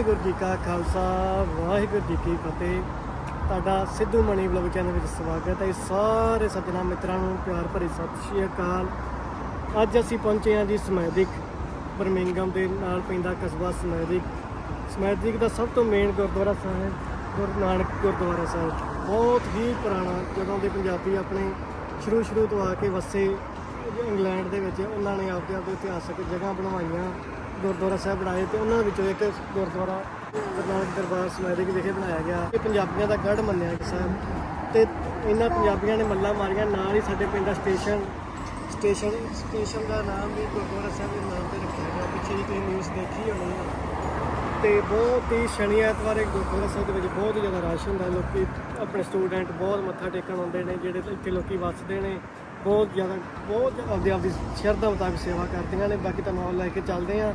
ਵਾਹਿਗੁਰੂ ਜੀ ਕਾ ਖਾਲਸਾ, ਵਾਹਿਗੁਰੂ ਜੀ ਕੀ ਫਤਿਹ। ਤੁਹਾਡਾ ਸਿੱਧੂ ਮਣੀ vlog channel ਵਿੱਚ ਸਵਾਗਤ ਹੈ। ਜੀ। ਸਾਰੇ ਸੱਜਣਾ ਮਿੱਤਰਾਂ ਨੂੰ ਪਿਆਰ ਭਰੀ ਸਤਿ ਸ਼੍ਰੀ ਅਕਾਲ। ਅੱਜ ਅਸੀਂ ਪਹੁੰਚੇ ਹਾਂ ਜੀ ਸਮੈਦਿਕ ਬਰਮਿੰਗਮ ਦੇ ਨਾਲ ਪੈਂਦਾ ਕਸਬਾ ਸਮੈਦਿਕ ਸਮੈਦਿਕ ਦਾ ਸਭ ਤੋਂ ਮੇਨ ਗੁਰਦੁਆਰਾ ਸਾਹਿਬ, ਗੁਰੂ ਨਾਨਕ ਗੁਰਦੁਆਰਾ ਸਾਹਿਬ। ਬਹੁਤ ਹੀ ਪੁਰਾਣਾ ਜਦੋਂ ਦੇ ਪੰਜਾਬੀ ਆਪਣੇ ਸ਼ੁਰੂ ਸ਼ੁਰੂ ਤੋਂ ਆ ਕੇ ਵਸੇ ਇੰਗਲੈਂਡ ਦੇ ਵਿੱਚ। ਉਹਨਾਂ ਨੇ ਆਪਦੇ ਆਪਦੇ ਇਤਿਹਾਸਕ ਜਗ੍ਹਾ ਬਣਵਾਈਆਂ। ਗੁਰਦੁਆਰਾ ਸਾਹਿਬ ਬਣਾਏ ਤੇ ਉਹਨਾਂ ਵਿੱਚੋਂ ਇੱਕ ਗੁਰਦੁਆਰਾ ਗੁਰੂ ਨਾਨਕ ਦਰਬਾਰ ਸਮੈਦਿਕ ਵਿਖੇ ਬਣਾਇਆ ਗਿਆ। ਇਹ ਪੰਜਾਬੀਆਂ ਦਾ ਗੜ੍ਹ ਮੰਨਿਆ ਗਿਆ ਸਾਹਿਬ। ਤੇ ਇਹਨਾਂ ਪੰਜਾਬੀਆਂ ਨੇ ਮੱਲਾ ਮਾਰੀਆਂ। ਨਾਲ ਹੀ ਸਾਡੇ ਪਿੰਡ ਦਾ ਸਟੇਸ਼ਨ ਸਟੇਸ਼ਨ ਸਟੇਸ਼ਨ ਦਾ ਨਾਮ ਵੀ ਗੁਰਦੁਆਰਾ ਸਾਹਿਬ ਦੇ ਨਾਮ ਤੇ ਰੱਖਿਆ ਗਿਆ। ਪਿੱਛੇ ਜੀ ਤੁਸੀਂ ਨਿਊਜ਼ ਦੇਖੀ ਹੋਣੀ ਹੈ ਤੇ ਬਹੁਤ ਹੀ ਸ਼ਨੀ ਐਤਵਾਰ ਇਹ ਗੁਰਦੁਆਰਾ ਸਾਹਿਬ ਦੇ ਵਿੱਚ ਬਹੁਤ ਹੀ ਜ਼ਿਆਦਾ ਰਸ਼ ਹੁੰਦਾ। ਲੋਕੀ, ਆਪਣੇ ਸਟੂਡੈਂਟ ਬਹੁਤ ਮੱਥਾ ਟੇਕਣ ਆਉਂਦੇ ਨੇ, ਜਿਹੜੇ ਇੱਥੇ ਲੋਕੀ ਵੱਸਦੇ ਨੇ। ਬਹੁਤ ਜ਼ਿਆਦਾ, ਬਹੁਤ ਆਪਦੀ ਆਪਦੀ ਸ਼ਰਧਾ ਮੁਤਾਬਕ ਸੇਵਾ ਕਰਦੀਆਂ ਨੇ, ਬਾਕੀ ਤੁਹਾਨੂੰ ਨਾਲ ਲੈ ਕੇ ਚੱਲਦੇ ਆ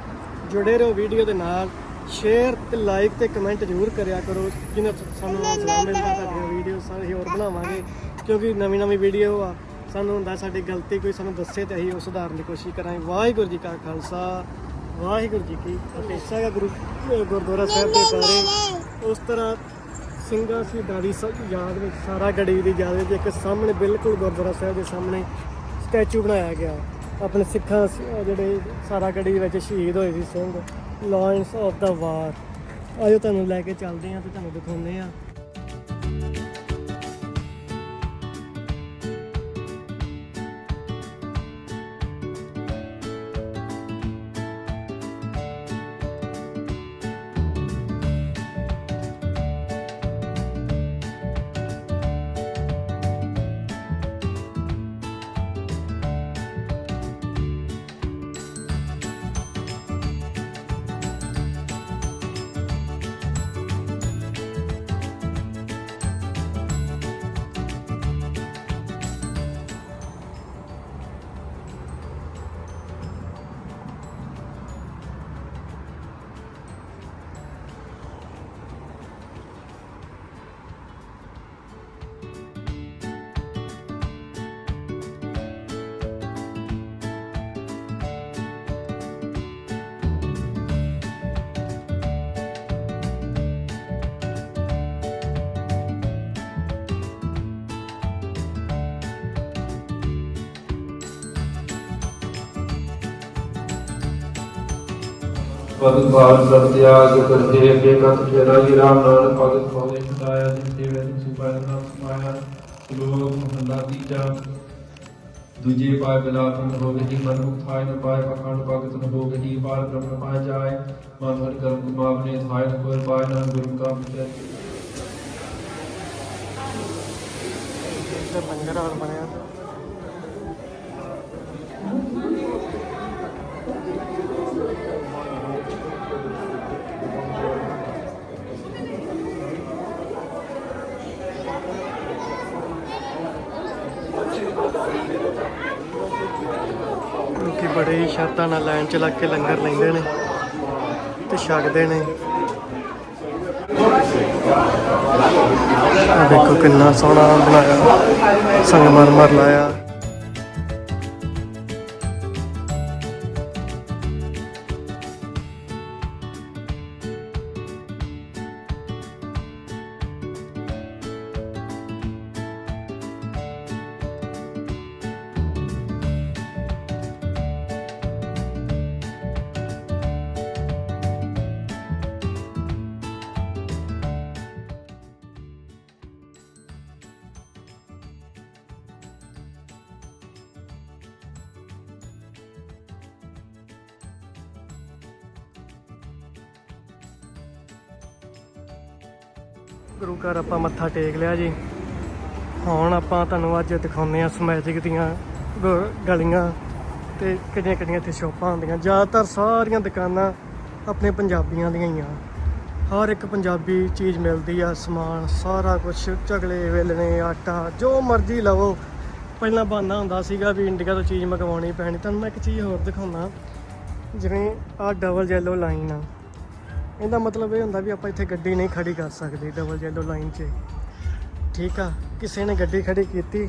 ਜੁੜੇ ਰਹੋ ਵੀਡੀਓ ਦੇ ਨਾਲ ਸ਼ੇਅਰ ਤੇ ਲਾਈਕ ਤੇ ਕਮੈਂਟ ਜ਼ਰੂਰ ਕਰਿਆ ਕਰੋ, ਜਿਹਨਾਂ ਸਾਨੂੰ ਹੌਸਲਾ ਮਿਲਦਾ, ਤੁਹਾਡੀਆਂ ਵੀਡੀਓ ਸਾਰੇ ਹੋਰ ਬਣਾਵਾਂਗੇ, ਕਿਉਂਕਿ ਨਵੀਂ ਨਵੀਂ ਵੀਡੀਓ ਆ, ਸਾਨੂੰ ਹੁੰਦਾ ਸਾਡੀ ਗਲਤੀ ਕੋਈ ਸਾਨੂੰ ਦੱਸੇ ਤੇ ਅਸੀਂ ਉਹ ਸੁਧਾਰਨ ਦੀ ਕੋਸ਼ਿਸ਼ ਕਰਾਂਗੇ। ਵਾਹਿਗੁਰੂ ਜੀ ਕਾ ਖਾਲਸਾ, ਵਾਹਿਗੁਰੂ ਜੀ ਕੀ ਫਤਿਹ। ਸਾਗਾ ਗੁਰੂ ਗੁਰਦੁਆਰਾ ਸਾਹਿਬ ਦੇ ਬਾਰੇ ਉਸ ਤਰ੍ਹਾਂ ਸਿੰਘਾਂ ਸ਼ਹੀਦਾਂ ਦੀ ਸ- ਯਾਦ ਵਿੱਚ ਸਾਰਾ ਗੜੀ ਦੀ ਯਾਦ ਵਿੱਚ ਇੱਕ ਸਾਹਮਣੇ ਬਿਲਕੁਲ ਗੁਰਦੁਆਰਾ ਸਾਹਿਬ ਦੇ ਸਾਹਮਣੇ ਸਟੈਚੂ ਬਣਾਇਆ ਗਿਆ। ਆਪਣੇ ਸਿੱਖਾਂ ਸ- ਅਹ ਜਿਹੜੇ ਸਾਰਾ ਗੜੀ ਵਿੱਚ ਸ਼ਹੀਦ ਹੋਏ ਸੀ ਸਿੰਘ ਲਾਇਨਸ ਆਫ ਦਾ ਵਾਰ ਆਜੋ ਤੁਹਾਨੂੰ ਲੈ ਕੇ ਚੱਲਦੇ ਹਾਂ ਤੇ ਤੁਹਾਨੂੰ ਦਿਖਾਉਂਦੇ ਹਾਂ। ਭਗਤ ਭਾਰ ਸਭ ਤਿਆਗ ਕਰਤੇ ਅੱਗੇ ਕਤ ਫੇਰਾ ਜੀ ਰਾਮ ਨਾਨਕ ਭਗਤ ਭਵੇ ਸਦਾਇਆ ਜਿਤੇ ਵੇ ਸੁਪਾਇ ਨਾਮ ਸਮਾਇਆ, ਲੋਕ ਮਹੰਦਾ ਤੀਜਾ। ਦੂਜੇ ਪਾਏ ਬਿਲਾਪਨ ਹੋ ਗਈ ਮਨ ਮੁਕਥਾਇ ਨ ਪਾਏ ਪਖੰਡ ਭਗਤ ਨ ਹੋ ਗਈ, ਬਾਲ ਬ੍ਰਹਮ ਪਾਇ ਜਾਏ, ਮਨ ਹਰ ਕਰਮ ਕੁਮਾਵਨੇ ਥਾਇ ਨ ਕੋਈ ਪਾਇ ਨ ਗੁਰੂ ਕਾ ਵਿਚਾਰ। ਤੇ ਲੰਗਰ ਹਾਲ ਬਣਿਆ। ਲੋਕੀ ਨਾਲ ਲਾਈਨ ਚ ਲੱਗ ਕੇ ਲੰਗਰ ਲੈਂਦੇ ਨੇ ਤੇ ਛਕਦੇ ਨੇ। ਆਹ ਦੇਖੋ ਕਿੰਨਾ ਸੋਹਣਾ ਬਣਾਇਆ, ਸੰਗਮਰਮਰ ਲਾਇਆ। ਗੁਰੂ ਘਰ ਆਪਾਂ ਮੱਥਾ ਟੇਕ ਲਿਆ ਜੀ। ਹੁਣ ਆਪਾਂ ਤੁਹਾਨੂੰ ਅੱਜ ਦਿਖਾਉਂਦੇ ਆ ਸਮੈਜਿਕ ਦੀਆਂ ਗਲੀਆਂ ਤੇ ਕਿੰਨੀਆਂ ਕਿਹੜੀਆਂ ਇੱਥੇ ਸ਼ੋਪਾਂ ਹੁੰਦੀਆਂ। ਜ਼ਿਆਦਾਤਰ ਸਾਰੀਆਂ ਦੁਕਾਨਾਂ ਆਪਣੇ ਪੰਜਾਬੀਆਂ ਦੀਆਂ ਹੀ ਆ। ਹਰ ਇੱਕ ਪੰਜਾਬੀ ਚੀਜ਼ ਮਿਲਦੀ ਆ, ਸਮਾਨ, ਸਾਰਾ ਕੁਝ ਝਗਲੇ ਵੇਲਣੇ, ਆਟਾ, ਜੋ ਮਰਜ਼ੀ ਲਵੋ। ਪਹਿਲਾਂ ਬਹਾਨਾ ਹੁੰਦਾ ਸੀਗਾ ਵੀ ਇੰਡੀਆ ਤੋਂ ਚੀਜ਼ ਮੰਗਵਾਉਣੀ ਪੈਣੀ। ਤੁਹਾਨੂੰ ਮੈਂ ਇੱਕ ਚੀਜ਼ ਹੋਰ ਦਿਖਾਉਣਾ। ਜਿਵੇਂ ਆਹ ਡਬਲ ਯੈਲੋ ਲਾਈਨ ਆ। ਇਹਦਾ ਮਤਲਬ ਇਹ ਹੁੰਦਾ ਵੀ ਆਪਾਂ ਇੱਥੇ ਗੱਡੀ ਨਹੀਂ ਖੜੀ ਕਰ ਸਕਦੇ ਡਬਲ ਜੈਲੋ ਲਾਈਨ 'ਚ। ਠੀਕ ਆ, ਕਿਸੇ ਨੇ ਗੱਡੀ ਖੜੀ ਕੀਤੀ,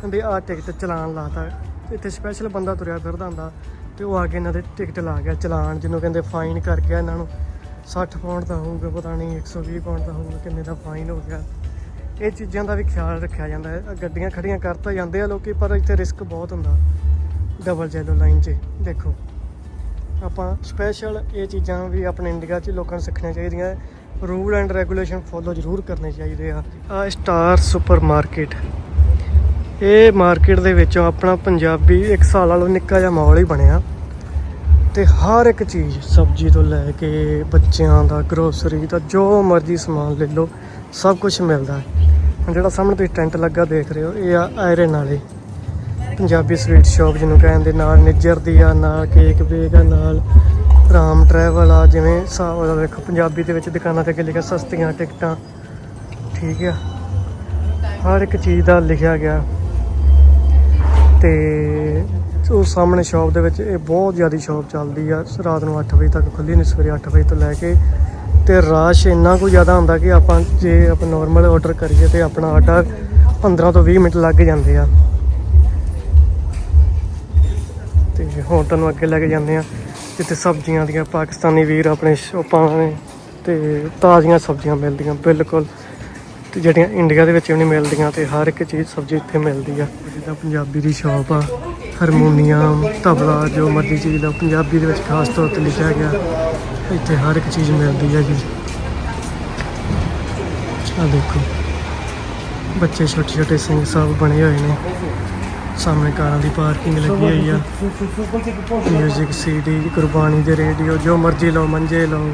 ਕਹਿੰਦੇ ਆ ਟਿਕਟ ਚਲਾਨ ਲਾਤਾ। ਇੱਥੇ ਸਪੈਸ਼ਲ ਬੰਦਾ ਤੁਰਿਆ ਫਿਰਦਾ ਹੁੰਦਾ, ਤੇ ਉਹ ਆ ਕੇ ਇਹਨਾਂ ਦੇ ਟਿਕਟ ਲਾ ਗਿਆ ਚਲਾਨ, ਜਿਹਨੂੰ ਕਹਿੰਦੇ ਫਾਈਨ ਕਰ ਗਿਆ ਇਹਨਾਂ ਨੂੰ। 60 ਪਾਉਂਡ ਦਾ ਹੋਊਗਾ, ਪਤਾ ਨਹੀਂ 120 ਪਾਉਂਡ ਦਾ ਹੋਊਗਾ, ਕਿੰਨੇ ਦਾ ਫਾਈਨ ਹੋ ਗਿਆ। ਇਹ ਚੀਜ਼ਾਂ ਦਾ ਵੀ ਖਿਆਲ ਰੱਖਿਆ ਜਾਂਦਾ ਹੈ। ਗੱਡੀਆਂ ਖੜੀਆਂ ਕਰ ਤਾਂ ਜਾਂਦੇ ਆ ਲੋਕੀ, ਪਰ ਇੱਥੇ ਰਿਸਕ ਬਹੁਤ ਹੁੰਦਾ ਡਬਲ ਜੈਲੋ ਲਾਈਨ 'ਚ। ਦੇਖੋ। ਆਪਾਂ ਸਪੈਸ਼ਲ ਇਹ ਚੀਜ਼ਾਂ ਵੀ ਆਪਣੇ ਇੰਡੀਆ 'ਚ ਲੋਕਾਂ ਨੂੰ ਸਿੱਖਣੀਆਂ ਚਾਹੀਦੀਆਂ। ਰੂਲ ਐਂਡ ਰੈਗੂਲੇਸ਼ਨ ਫੋਲੋ ਜ਼ਰੂਰ ਕਰਨੇ ਚਾਹੀਦੇ ਆ। ਆ ਸਟਾਰ ਸੁਪਰ ਮਾਰਕੀਟ ਇਹ ਮਾਰਕੀਟ ਦੇ ਵਿੱਚੋਂ ਆਪਣਾ ਪੰਜਾਬੀ ਇੱਕ ਸਾਲ ਵਾਲਾ ਨਿੱਕਾ ਜਿਹਾ ਮਾਹੌਲ ਹੀ ਬਣਿਆ। ਤੇ ਹਰ ਇੱਕ ਚੀਜ਼, ਸਬਜ਼ੀ ਤੋਂ ਲੈ ਕੇ ਬੱਚਿਆਂ ਦਾ ਗਰੋਸਰੀ ਦਾ, ਜੋ ਮਰਜ਼ੀ ਸਮਾਨ ਲੈ ਲਓ, ਸਭ ਕੁਝ ਮਿਲਦਾ। ਹੈ ਹੁਣ ਜਿਹੜਾ ਸਾਹਮਣੇ ਤੁਸੀਂ ਟੈਂਟ ਲੱਗਾ ਦੇਖ ਰਹੇ ਹੋ, ਇਹ ਆ ਆਇਰਨ ਵਾਲੇ। ਪੰਜਾਬੀ ਸਵੀਟ ਸ਼ਾਪ ਜਿਹਨੂੰ ਕਹਿੰਦੇ ਨਾਲ ਨਿੱਜਰ ਦੀ ਆ ਨਾਲ ਕੇਕ ਬੇਕ ਆ, ਨਾਲ ਰਾਮ ਟਰੈਵਲ ਆ, ਜਿਵੇਂ ਹਿਸਾਬ ਵੇਖੋ, ਪੰਜਾਬੀ ਦੇ ਵਿੱਚ ਦੁਕਾਨਾਂ ਤੇ ਅੱਗੇ ਲਿਖਿਆ ਸਸਤੀਆਂ ਟਿਕਟਾਂ, ਠੀਕ ਆ। ਹਰ ਇੱਕ ਚੀਜ਼ ਦਾ ਲਿਖਿਆ ਗਿਆ। ਤੇ ਉਹ ਸਾਹਮਣੇ ਸ਼ਾਪ ਦੇ ਵਿੱਚ ਇਹ ਬਹੁਤ ਜ਼ਿਆਦਾ ਸ਼ਾਪ ਚੱਲਦੀ ਆ, ਰਾਤ ਨੂੰ 8 ਵਜੇ ਤੱਕ ਖੁੱਲੀ ਨਹੀਂ ਸਵੇਰੇ 8 ਵਜੇ ਤੋਂ ਲੈ ਕੇ ਤੇ ਰਸ਼ ਇੰਨਾ ਕੁ ਜ਼ਿਆਦਾ ਹੁੰਦਾ ਕਿ ਆਪਾਂ ਜੇ ਆਪਾਂ ਨਾਰਮਲ ਆਰਡਰ ਕਰੀਏ ਤੇ ਆਪਣਾ ਆਰਡਰ 15 ਤੋਂ 20 ਮਿੰਟ ਲੱਗ ਜਾਂਦੇ ਆ। ਤੇ ਹੁਣ ਤੁਹਾਨੂੰ ਅੱਗੇ ਲੈ ਕੇ ਜਾਂਦੇ ਆ ਜਿੱਥੇ ਸਬਜ਼ੀਆਂ ਦੀਆਂ, ਪਾਕਿਸਤਾਨੀ ਵੀਰ ਆਪਣੇ ਸ਼ੋਪਾਂ ਨੇ ਤੇ ਤਾਜ਼ੀਆਂ ਸਬਜ਼ੀਆਂ ਮਿਲਦੀਆਂ, ਬਿਲਕੁਲ। ਤੇ ਜਿਹੜੀਆਂ ਇੰਡੀਆ ਦੇ ਵਿੱਚ ਵੀ ਨਹੀਂ ਮਿਲਦੀਆਂ, ਤੇ ਹਰ ਇੱਕ ਚੀਜ਼ ਸਬਜ਼ੀ ਇੱਥੇ ਮਿਲਦੀ ਆ। ਜਿੱਦਾਂ ਪੰਜਾਬੀ ਦੀ ਸ਼ਾਪ ਆ ਹਾਰਮੋਨੀਅਮ ਤਬਲਾ, ਜੋ ਮਰਜ਼ੀ ਚੀਜ਼ ਦਾ ਪੰਜਾਬੀ ਦੇ ਵਿੱਚ ਖਾਸ ਤੌਰ ਤੇ ਲਿਖਿਆ ਗਿਆ। ਇੱਥੇ ਹਰ ਇੱਕ ਚੀਜ਼ ਮਿਲਦੀ ਹੈ ਜੀ ਆ ਦੇਖੋ, ਬੱਚੇ ਛੋਟੇ ਛੋਟੇ ਸਿੰਘ ਸਾਹਿਬ ਬਣੇ ਹੋਏ ਨੇ। ਸਾਹਮਣੇ ਕਾਰਾਂ ਦੀ ਪਾਰਕਿੰਗ ਲੱਗੀ ਹੋਈ ਆ। ਮਿਊਜ਼ਿਕ ਸੀਡੀ ਗੁਰਬਾਣੀ ਦੇ ਰੇਡੀਓ ਜੋ ਮਰਜ਼ੀ ਲਓ ਮੰਜੇ ਲਓ।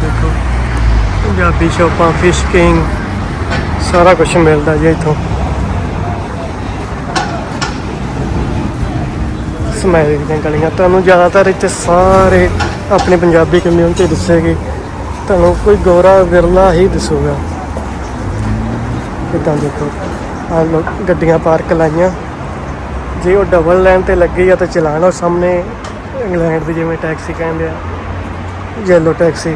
ਦੇਖੋ ਪੰਜਾਬੀ ਸ਼ੋਪਾਂ ਫਿਸ਼ ਕਿੰਗ ਸਾਰਾ ਕੁਝ ਮਿਲਦਾ ਜੀ ਇੱਥੋਂ। ਸਮੈਲ ਦੀਆਂ ਗਲੀਆਂ। ਤੁਹਾਨੂੰ ਜ਼ਿਆਦਾਤਰ ਇੱਥੇ ਸਾਰੇ ਆਪਣੀ ਪੰਜਾਬੀ ਕਮਿਊਨਿਟੀ ਦਿਸੇਗੀ। ਤੁਹਾਨੂੰ ਕੋਈ ਗੋਰਾ ਵਿਰਲਾ ਹੀ ਦਿਸੂਗਾ। ਇਦਾਂ ਦੇਖੋ। ਆ ਲੋਕ ਗੱਡੀਆਂ ਪਾਰਕ ਲਾਈਆਂ। ਜੇ ਉਹ ਡਬਲ ਲਾਈਨ ਤੇ ਲੱਗੀ ਆ ਤਾਂ ਚਲਾਣ ਉਹ ਸਾਹਮਣੇ ਇੰਗਲੈਂਡ ਦੀ ਜਿਵੇਂ ਟੈਕਸੀ ਕਹਿੰਦੇ ਆ ਯੈਲੋ ਟੈਕਸੀ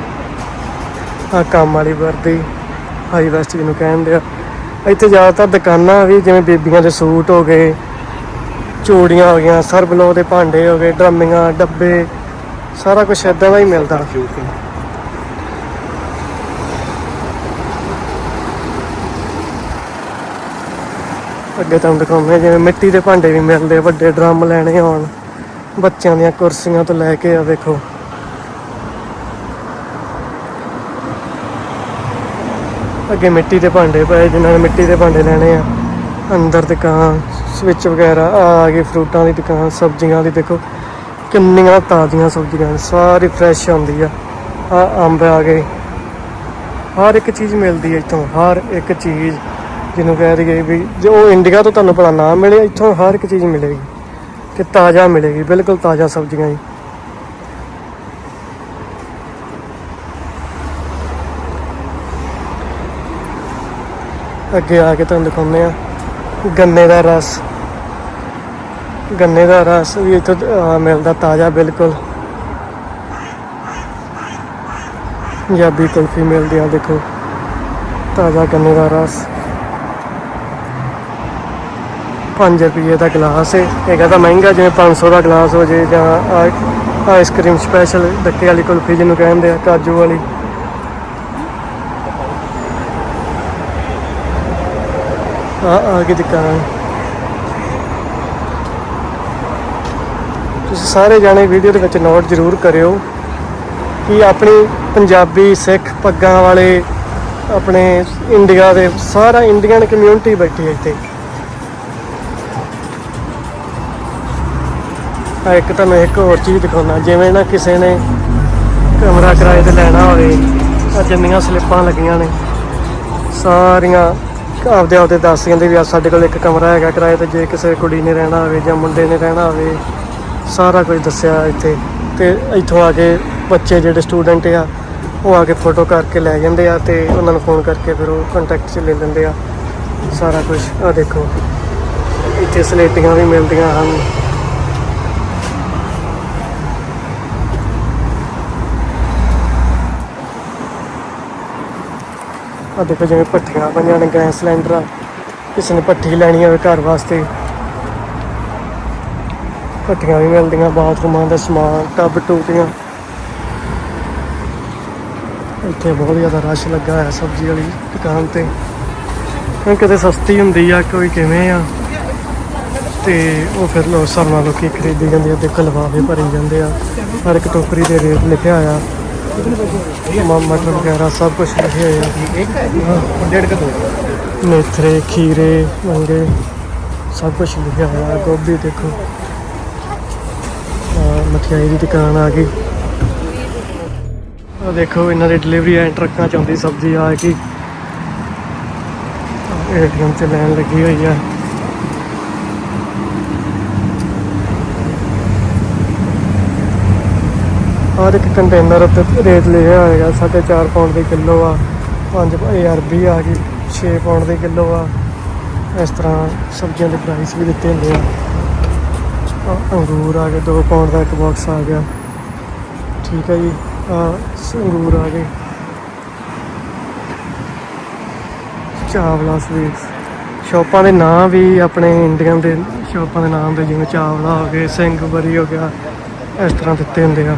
ਆ ਕੰਮ ਵਾਲੀ ਵਰਦੀ ਹਾਈ ਵੈਸਟ ਜਿਹਨੂੰ ਕਹਿੰਦੇ ਆ। ਇੱਥੇ ਜ਼ਿਆਦਾਤਰ ਦੁਕਾਨਾਂ ਵੀ ਜਿਵੇਂ ਬੀਬੀਆਂ ਦੇ ਸੂਟ ਹੋ ਗਏ, ਚੂੜੀਆਂ ਹੋ ਗਈਆਂ, ਸਰਬਲੋ ਦੇ ਭਾਂਡੇ ਹੋ ਗਏ, ਡਰਮੀਆਂ, ਡੱਬੇ, ਸਾਰਾ ਕੁਝ ਇਦਾਂ ਦਾ ਹੀ ਮਿਲਦਾ। ਅੱਗੇ ਤੁਹਾਨੂੰ ਦਿਖਾਉਂਦੇ ਆ ਜਿਵੇਂ ਮਿੱਟੀ ਦੇ ਭਾਂਡੇ ਵੀ ਮਿਲਦੇ ਆ, ਵੱਡੇ ਡਰਮ ਲੈਣੇ ਹੋਣ ਬੱਚਿਆਂ ਦੀਆਂ ਕੁਰਸੀਆਂ ਤੋਂ ਲੈ ਕੇ ਆ ਦੇਖੋ। ਅੱਗੇ ਮਿੱਟੀ ਦੇ ਭਾਂਡੇ ਪਏ ਜਿਨ੍ਹਾਂ ਨੇ ਮਿੱਟੀ ਦੇ ਭਾਂਡੇ ਲੈਣੇ ਆ। ਅੰਦਰ ਦੁਕਾਨ ਸਵਿਚ ਵਗੈਰਾ ਆ ਆ ਗਈ ਫਰੂਟਾਂ ਦੀ ਦੁਕਾਨ ਸਬਜ਼ੀਆਂ ਦੀ ਦੇਖੋ। ਕਿੰਨੀਆਂ ਤਾਜ਼ੀਆਂ ਸਬਜ਼ੀਆਂ ਸਾਰੀ ਫਰੈਸ਼ ਹੁੰਦੀ ਆ। ਆ ਅੰਬ ਆ ਗਏ। ਹਰ ਇੱਕ ਚੀਜ਼ ਮਿਲਦੀ ਹੈ ਇੱਥੋਂ ਹਰ ਇੱਕ ਚੀਜ਼। ਜਿਹਨੂੰ ਕਹਿ ਦਈਏ ਵੀ ਜੇ ਉਹ ਇੰਡੀਆ ਤੋਂ ਤੁਹਾਨੂੰ ਭਲਾ ਨਾ ਮਿਲੇ, ਇੱਥੋਂ ਹਰ ਇੱਕ ਚੀਜ਼ ਮਿਲੇਗੀ ਤੇ ਤਾਜ਼ਾ ਮਿਲੇਗੀ, ਬਿਲਕੁਲ ਤਾਜ਼ਾ ਸਬਜ਼ੀਆਂ ਜੀ। ਅੱਗੇ ਆ ਕੇ ਤੁਹਾਨੂੰ ਦਿਖਾਉਂਦੇ ਆ ਗੰਨੇ ਦਾ ਰਸ। ਗੰਨੇ ਦਾ ਰਸ ਵੀ ਇੱਥੋਂ ਮਿਲਦਾ ਤਾਜ਼ਾ, ਬਿਲਕੁਲ। ਪੰਜਾਬੀ ਕੁਲਫੀ ਮਿਲਦੀ ਆ, ਦੇਖੋ। ਤਾਜ਼ਾ ਗੰਨੇ ਦਾ ਰਸ। 5 ਰੁਪਏ ਦਾ ਗਲਾਸ ਹੈ ਹੈਗਾ ਤਾਂ ਮਹਿੰਗਾ, ਜਿਵੇਂ 500 ਦਾ ਗਲਾਸ ਹੋ ਜੇ ਜਾਂ ਆ- ਆਈਸਕ੍ਰੀਮ ਸਪੈਸ਼ਲ ਡੱਕੇ ਵਾਲੀ ਕੁਲਫੀ ਜਿਹਨੂੰ ਕਹਿੰਦੇ ਆ, ਕਾਜੂ ਵਾਲੀ। ਆ ਆ ਕੇ ਦੁਕਾਨ। ਤੁਸੀਂ ਸਾਰੇ ਜਾਣੇ ਵੀਡੀਓ ਦੇ ਵਿੱਚ ਨੋਟ ਜ਼ਰੂਰ ਕਰਿਓ ਕਿ ਆਪਣੀ ਪੰਜਾਬੀ, ਸਿੱਖ ਪੱਗਾਂ ਵਾਲੇ ਆਪਣੇ ਇੰਡੀਆ ਦੇ ਸਾਰਾ ਇੰਡੀਅਨ ਕਮਿਊਨਿਟੀ ਬੈਠੀ ਹੈ ਇੱਥੇ। ਆ, ਇੱਕ ਤੁਹਾਨੂੰ ਇੱਕ ਹੋਰ ਚੀਜ਼ ਦਿਖਾਉਣਾ। ਜਿਵੇਂ ਨਾ ਕਿਸੇ ਨੇ ਕਮਰਾ ਕਿਰਾਏ ਤੇ ਲੈਣਾ ਹੋਵੇ ਆ ਜਿੰਨੀਆਂ ਸਲਿੱਪਾਂ ਲੱਗੀਆਂ ਨੇ, ਸਾਰੀਆਂ ਆਪਦੇ ਆਪਦੇ ਦੱਸ ਦਿੰਦੇ ਵੀ ਆ, ਸਾਡੇ ਕੋਲ ਇੱਕ ਕਮਰਾ ਹੈਗਾ ਕਿਰਾਏ ਤੇ, ਜੇ ਕਿਸੇ ਕੁੜੀ ਨੇ ਰਹਿਣਾ ਹੋਵੇ ਜਾਂ ਮੁੰਡੇ ਨੇ ਰਹਿਣਾ ਹੋਵੇ, ਸਾਰਾ ਕੁਝ ਦੱਸਿਆ ਇੱਥੇ। ਤੇ ਇੱਥੋਂ ਆ ਕੇ ਬੱਚੇ ਜਿਹੜੇ ਸਟੂਡੈਂਟ ਆ, ਉਹ ਆ ਕੇ ਫੋਟੋ ਕਰਕੇ ਲੈ ਜਾਂਦੇ ਆ ਤੇ ਉਹਨਾਂ ਨੂੰ ਫੋਨ ਕਰਕੇ ਫਿਰ ਉਹ ਕੰਟੈਕਟ 'ਚ ਲੈ ਲੈਂਦੇ ਆ। ਸਾਰਾ ਕੁਝ ਆ ਦੇਖੋ। ਇੱਥੇ ਸਲੇਟੀਆਂ ਵੀ ਮਿਲਦੀਆਂ ਹਨ। ਆ ਦੇਖੋ ਜਿਵੇਂ ਭੱਠੀਆਂ ਪਈਆਂ ਨੇ, ਗੈਸ ਸਿਲੰਡਰ ਆ। ਕਿਸੇ ਨੇ ਭੱਠੀ ਲੈਣੀ ਹੋਵੇ ਘਰ ਵਾਸਤੇ। ਭੱਠੀਆਂ ਵੀ ਮਿਲਦੀਆਂ, ਬਾਥਰੂਮਾਂ ਦਾ ਸਮਾਨ, ਟੱਬ ਟੂਟੀਆਂ। ਇੱਥੇ ਬਹੁਤ ਜ਼ਿਆਦਾ ਰਸ਼ ਲੱਗਾ ਹੋਇਆ ਸਬਜ਼ੀ ਵਾਲੀ ਦੁਕਾਨ ਤੇ। ਕਿਉਂਕਿ ਕਿਤੇ ਸਸਤੀ ਹੁੰਦੀ ਆ, ਕੋਈ ਕਿਵੇਂ ਆ। ਤੇ ਉਹ ਫਿਰ ਲੋਕ ਹਿਸਾਬ ਨਾਲ ਲੋਕੀ ਖਰੀਦੀ ਜਾਂਦੇ ਆ ਤੇ ਲਫਾਫੇ ਭਰੀ ਜਾਂਦੇ ਆ। ਹਰ ਇੱਕ ਟੋਕਰੀ ਦੇ ਰੇਟ ਲਿਖਿਆ ਆ ਮ- ਮਟਰ ਵਗੈਰਾ ਸਭ ਕੁਝ ਲਿਖਿਆ ਹੋਇਆ। ਇੱਕ ਡੇਢ ਕਦੋਂ ਮੇਥਰੇ ਖੀਰੇ ਮੰਗੇ ਸਭ ਕੁਝ ਲਿਖਿਆ ਹੋਇਆ। ਗੋਭੀ ਦੇਖੋ। ਮਠਿਆਈ ਦੀ ਦੁਕਾਨ ਆ ਗਈ। ਆ ਦੇਖੋ ਇਹਨਾਂ ਦੀ ਡਿਲੀਵਰੀ ਐ ਟਰੱਕਾਂ ਚ ਆਉਂਦੀ ਸਬਜ਼ੀ ਆ ਗਈ ਏਟੀਐਮ ਤੇ ਲਾਈਨ ਲੱਗੀ ਹੋਈ ਆ। ਹਰ ਇੱਕ ਕੰਟੇਨਰ ਉੱਤੇ ਰੇਟ ਲਿਖਿਆ ਹੋਏਗਾ 4.5 ਪਾਉਂਡ ਦੇ ਕਿਲੋ ਆ 5 ਅਰਬੀ ਆ ਗਈ 6 ਪਾਉਂਡ ਦੇ ਕਿਲੋ ਆ। ਇਸ ਤਰ੍ਹਾਂ ਸਬਜ਼ੀਆਂ ਦੇ ਪ੍ਰਾਈਸ ਵੀ ਦਿੱਤੇ ਹੁੰਦੇ ਆ। ਅੰਗੂਰ ਆ ਗਏ 2 ਪਾਉਂਡ ਦਾ ਇੱਕ ਬਾਕਸ ਆ ਗਿਆ। ਠੀਕ ਹੈ ਜੀ, ਆ ਅੰਗੂਰ ਆ ਗਏ। ਚਾਵਲਾ ਸਵੀਟਸ ਸ਼ਾਪਾਂ ਦੇ ਨਾਂ ਵੀ ਆਪਣੇ ਇੰਡੀਅਨ ਦੇ, ਸ਼ਾਪਾਂ ਦੇ ਨਾਮ ਦੇ ਜਿਵੇਂ ਚਾਵਲਾ ਹੋ ਗਏ ਸਿੰਘਬਰੀ ਹੋ ਗਿਆ, ਇਸ ਤਰ੍ਹਾਂ ਦਿੱਤੇ ਹੁੰਦੇ ਆ।